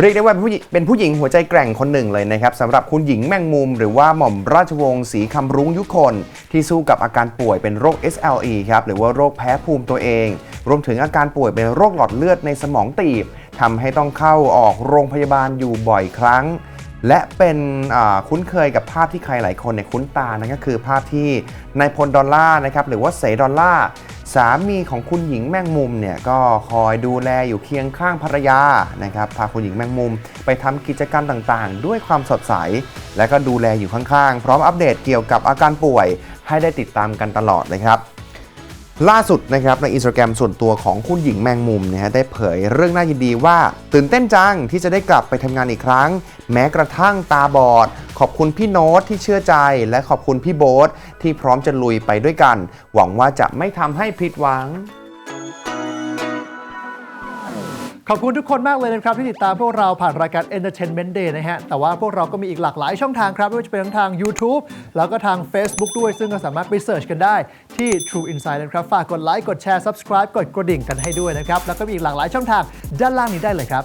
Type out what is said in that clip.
เรียกได้ว่าเป็นผู้หญิงเป็นผู้หญิงหัวใจแกร่งคนหนึ่งเลยนะครับสำหรับคุณหญิงแมงมุม หรือว่าหม่อมราชวงศ์ศรีคำรุ้งยุคน ที่สู้กับอาการป่วยเป็นโรค SLE ครับหรือว่าโรคแพ้ภูมิตัวเอง รวมถึงอาการป่วยเป็นโรคหลอดเลือดในสมองตีบทำให้ต้องเข้าออกโรงพยาบาลอยู่บ่อยครั้ง และเป็นคุ้นเคยกับภาพที่ใครหลายคนเนี่ยคุ้นตานั่นก็คือภาพที่นายพลดอลล่าร์นะครับหรือว่าเสดอลล่าร์ สามีของคุณหญิงแมงมุมเนี่ยก็คอยดูแลอยู่เคียงข้างภรรยานะครับพาคุณหญิงแมงมุมไปทำกิจกรรมต่างๆ ด้วยความสดใส และก็ดูแลอยู่ข้างๆ พร้อมอัปเดตเกี่ยวกับอาการป่วย ให้ได้ติดตามกันตลอดเลยครับล่าสุดนะครับในอินสตาแกรมส่วนตัวของคุณหญิงแมงมุมนะฮะได้เผยเรื่องน่ายินดีว่า ตื่นเต้นจังที่จะได้กลับไปทำงานอีกครั้ง แม้กระทั่งตาบอด ขอบคุณพี่โน้ตที่เชื่อใจ และขอบคุณพี่โบ๊ทที่พร้อมจะลุยไปด้วยกัน หวังว่าจะไม่ทำให้ผิดหวัง ขอบคุณทุกคนมากเลยนะครับ ที่ติดตามพวกเราผ่านรายการ Entertainment Day นะฮะ แต่ว่าพวกเราก็มีอีกหลากหลายช่องทางครับ ไม่ว่าจะเป็นทั้งทาง YouTube แล้วก็ทาง Facebook ด้วย ซึ่งก็สามารถไปเสิร์ชกันได้ที่ True Insight นะครับ ฝากกดไลค์กดแชร์ Subscribe กดกระดิ่งกันให้ด้วยนะครับ แล้วก็มีอีกหลากหลายช่องทางด้านล่างนี้ได้เลยครับ